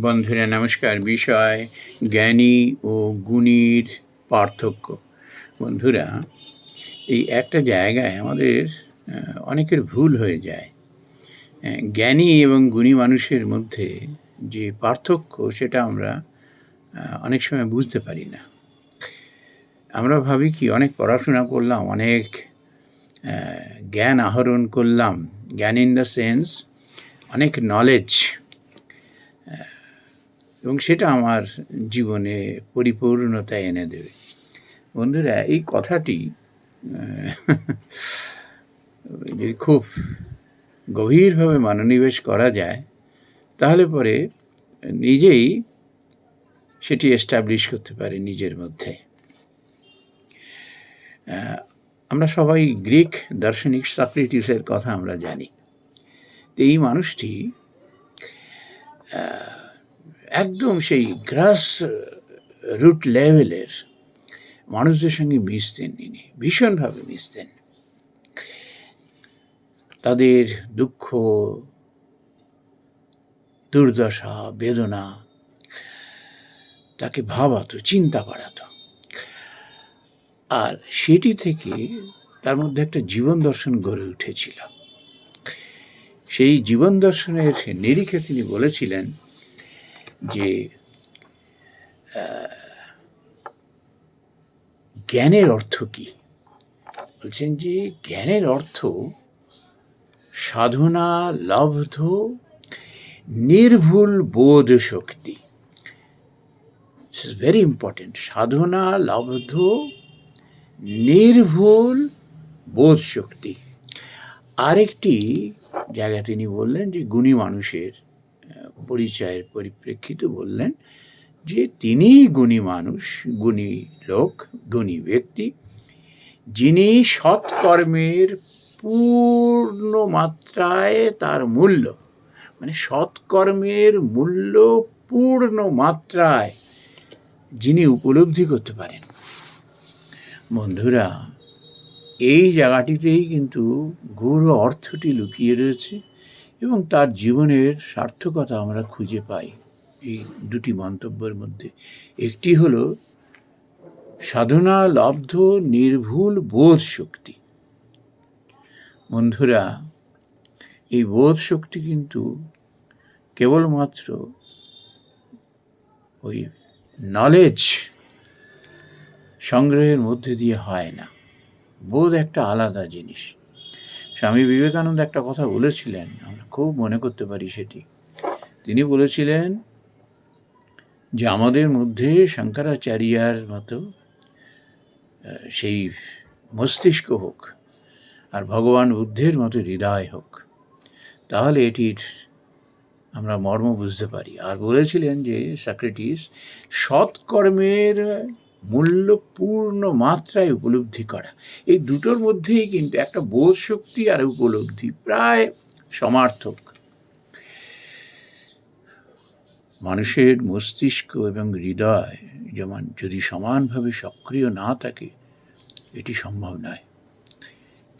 বন্ধুরা, নমস্কার। বিষয় জ্ঞানী ও গুণীর পার্থক্য। বন্ধুরা, এই একটা জায়গায় আমাদের অনেকের ভুল হয়ে যায়। জ্ঞানী এবং গুণী মানুষের মধ্যে যে পার্থক্য, সেটা আমরা অনেক সময় বুঝতে পারি না। আমরা ভাবি কি, অনেক পড়াশোনা করলাম, অনেক জ্ঞান আহরণ করলাম। জ্ঞান ইন দ্য সেন্স, অনেক নলেজ এবং সেটা আমার জীবনে পরিপূর্ণতা এনে দেবে। বন্ধুরা, এই কথাটি যদি খুব গভীরভাবে মনোনিবেশ করা যায়, তাহলে পরে নিজেই সেটি এস্টাবলিশ করতে পারে নিজের মধ্যে। আমরা সবাই গ্রিক দার্শনিক সক্রেটিসের কথা আমরা জানি। তো এই মানুষটি একদম সেই গ্রাস রুট লেভেলের মানুষদের সঙ্গে মিশতেন তিনি, ভীষণভাবে মিশতেন। তাদের দুঃখ, দুর্দশা, বেদনা তাকে ভাবাতো, চিন্তা করাতো। আর সেটি থেকে তার মধ্যে একটা জীবন দর্শন গড়ে উঠেছিল। সেই জীবন দর্শনের নিরিখে তিনি বলেছিলেন যে জ্ঞানের অর্থ কি? বলছেন যে, জ্ঞানের অর্থ সাধনা, লব্ধ, নির্ভুল বোধ শক্তি। ভেরি ইম্পর্টেন্ট সাধনা, লব্ধ, নির্ভুল বোধ শক্তি। আরেকটি জায়গা তিনি বললেন যে, গুণী মানুষের পরিচয়ের পরিপ্রেক্ষিতে বললেন যে তিনিই গুণী মানুষ, গুণী লোক, গুণী ব্যক্তি, যিনি সৎকর্মের পূর্ণ মাত্রায় তার মূল্য মানে সৎকর্মের মূল্য পূর্ণ মাত্রায় যিনি উপলব্ধি করতে পারেন। বন্ধুরা, এই জায়গাটিতেই কিন্তু গৌর অর্থটি লুকিয়ে রয়েছে। এবং তার জীবনের সার্থকতা আমরা খুঁজে পাই। এই দুটি মন্তব্যের মধ্যে। একটি হলো, সাধনা লব্ধ নির্ভুল বোধ শক্তি। বন্ধুরা, এই বোধ শক্তি কিন্তু কেবলমাত্র ওই নলেজ সংগ্রহের মধ্যে দিয়ে হয় না। বোধ একটা আলাদা জিনিস। স্বামী বিবেকানন্দ একটা কথা বলেছিলেন, আমরা খুব মনে করতে পারি সেটি। তিনি বলেছিলেন যে আমাদের মধ্যে শঙ্করাচার্যার মতো সেই মস্তিষ্ক হোক আর ভগবান বুদ্ধের মতো হৃদয় হোক, তাহলে এটির আমরা মর্ম বুঝতে পারি। আর বলেছিলেন যে, সক্রেটিস, সৎকর্মের মূল্য পূর্ণ মাত্রায় উপলব্ধি করা। এই দুটোর মধ্যেই কিন্তু একটা বোধ শক্তি আর উপলব্ধি প্রায় সমার্থক। মানুষের মস্তিষ্ক এবং হৃদয় যেমন যদি সমানভাবে সক্রিয় না থাকে, এটি সম্ভব নয়।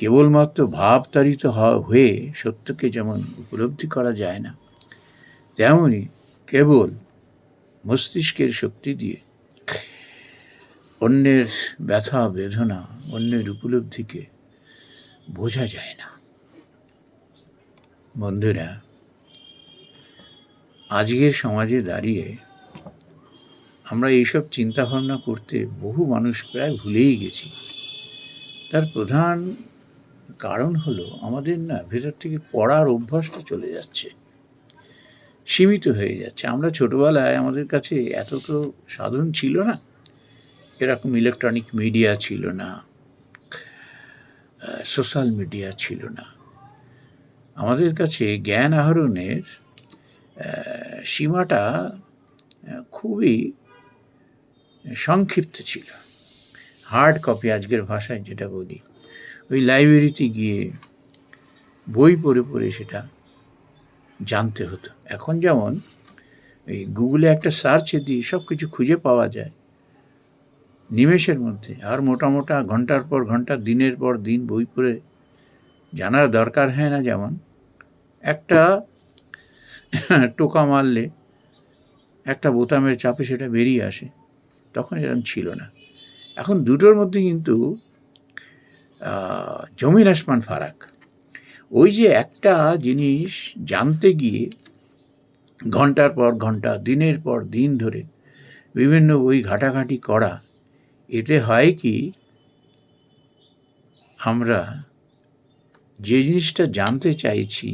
কেবলমাত্র ভাবতাড়িত হয়ে সত্যকে যেমন উপলব্ধি করা যায় না, তেমনি কেবল মস্তিষ্কের শক্তি দিয়ে অন্যের ব্যথা, বেদনা, অন্যের উপলব্ধিকে বোঝা যায় না। বন্ধুরা, আজকের সমাজে দাঁড়িয়ে আমরা এইসব চিন্তাভাবনা করতে বহু মানুষ প্রায় ভুলেই গেছি। তার প্রধান কারণ হলো আমাদের না ভেতর থেকে পড়ার অভ্যাসটা চলে যাচ্ছে, সীমিত হয়ে যাচ্ছে। আমরা ছোটবেলায় আমাদের কাছে এত তো সাধন ছিল না এরকম ইলেকট্রনিক মিডিয়া ছিল না সোশ্যাল মিডিয়া ছিল না। আমাদের কাছে জ্ঞান আহরণের সীমাটা খুবই সংক্ষিপ্ত ছিল। হার্ড কপি আজকের ভাষায় যেটা বলি, ওই লাইব্রেরিতে গিয়ে বই পড়ে পড়ে সেটা জানতে হতো। এখন যেমন, এই গুগলে একটা সার্চে দিয়ে সব কিছু খুঁজে পাওয়া যায় নিমেষের মধ্যে আর মোটা মোটা ঘণ্টার পর ঘণ্টা, দিনের পর দিন বই পড়ে জানার দরকার হয় না যেমন। একটা টোকা মারলে, একটা বোতামের চাপে সেটা বেরিয়ে আসে, তখন এরকম ছিল না। এখন দুটোর মধ্যে কিন্তু জমিন আসমান ফারাক। ওই যে একটা জিনিস জানতে গিয়ে ঘণ্টার পর ঘণ্টা, দিনের পর দিন ধরে বিভিন্ন বই ঘাটাঘাটি করা এতে হয় কি, আমরা যে জিনিসটা জানতে চাইছি,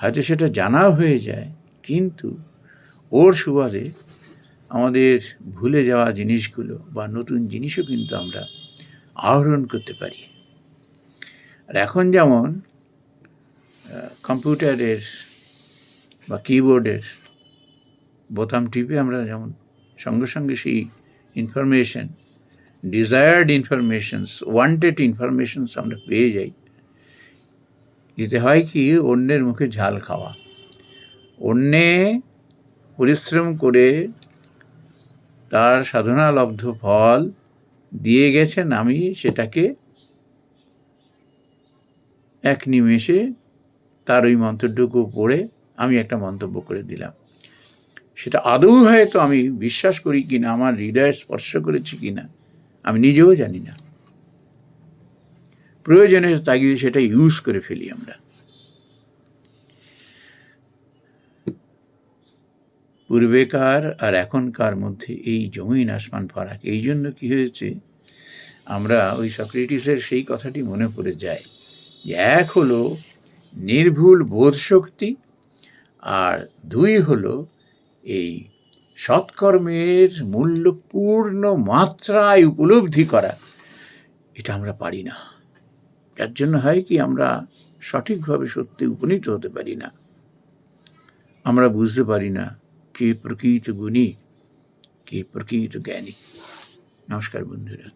হয়তো সেটা জানাও হয়ে যায়, কিন্তু ওর সুবাদে আমাদের ভুলে যাওয়া জিনিসগুলো বা নতুন জিনিসও কিন্তু আমরা আহরণ করতে পারি। আর এখন যেমন কম্পিউটারের বা কিবোর্ডের বোতাম টিপে আমরা যেমন সঙ্গে সঙ্গে সেই information desired informations wanted informations আমরা পেয়ে যাই। এতে হয় কি, অন্যের মুখে ঝাল খাওয়া। অন্যে পরিশ্রম করে তার সাধনালব্ধ ফল দিয়ে গেছেন, আমি সেটাকে এক নিমেষে তার ওই মন্ত্রটুকু পড়ে আমি একটা মন্তব্য করে দিলাম। সেটা আদৌ হয়তো আমি বিশ্বাস করি কিনা, আমার হৃদয় স্পর্শ করেছি কিনা আমি নিজেও জানি না। প্রয়োজনে তাগিদে সেটা ইউজ করে ফেলি আমরা। পূর্বেকার আর এখনকার মধ্যে এই জমিন, আসমান, ফারাক, এই জন্য কি হয়েছে? আমরা ওই সক্রেটিসের সেই কথাটি মনে পড়ে যায় যে এক হলো নির্ভুল বোধ শক্তি আর দুই হলো এই সৎকর্মের মূল্যপূর্ণ মাত্রায় উপলব্ধি করা, এটা আমরা পারি না। যার জন্য হয় কি, আমরা সঠিকভাবে সত্যি উপনীত হতে পারি না। আমরা বুঝতে পারি না, কে প্রকৃত গুণী, কে প্রকৃত জ্ঞানী। নমস্কার বন্ধুরা।